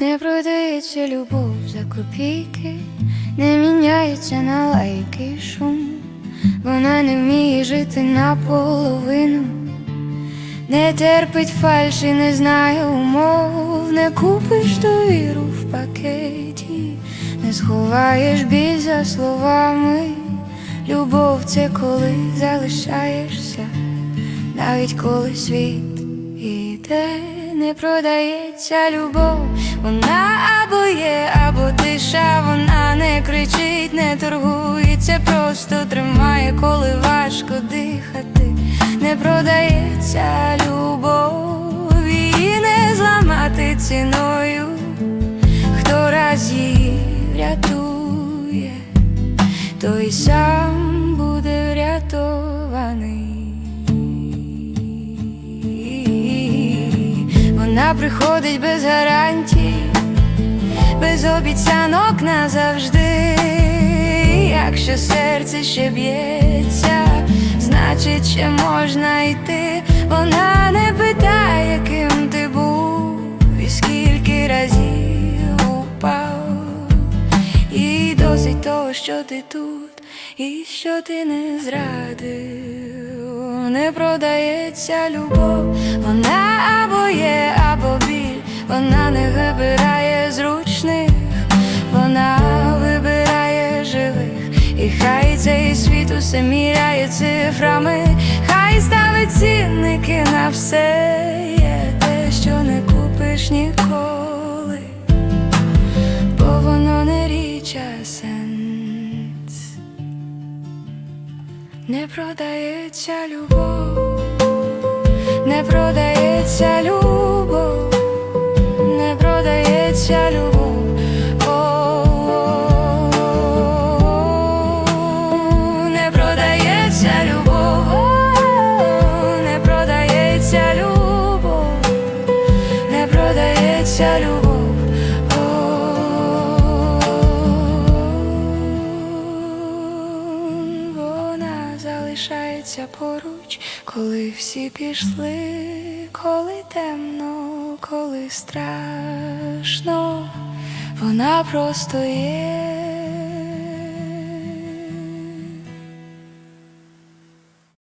Не продається любов за копійки, не міняється на лайки шум. Вона не вміє жити наполовину, не терпить фальші, не знає умов, не купиш довіру в пакеті, не сховаєш біль за словами. Любов це коли залишаєшся, навіть коли світ іде, не продається любов, вона або є, або тиша, вона не кричить, не торгується, просто тримає, коли важко дихати, не продається любов, її не зламати ціною, хто раз її врятує, той сам буде врятований. Вона приходить без гарантій, обіцянок назавжди. Якщо серце ще б'ється, значить ще можна йти. Вона не питає, ким ти був, і скільки разів упав. І досить того, що ти тут, і що ти не зрадив, не продається любов, вона або є, або біль, вона не вибирає зручних, і хай цей світ усе міряє цифрами, хай ставить цінники на все, є те, що не купиш ніколи бо воно не річ, сенс. Не продається любов, не продається любов, не продається любов. Продається любов. Вона залишається поруч, коли всі пішли, коли темно, коли страшно, вона просто є.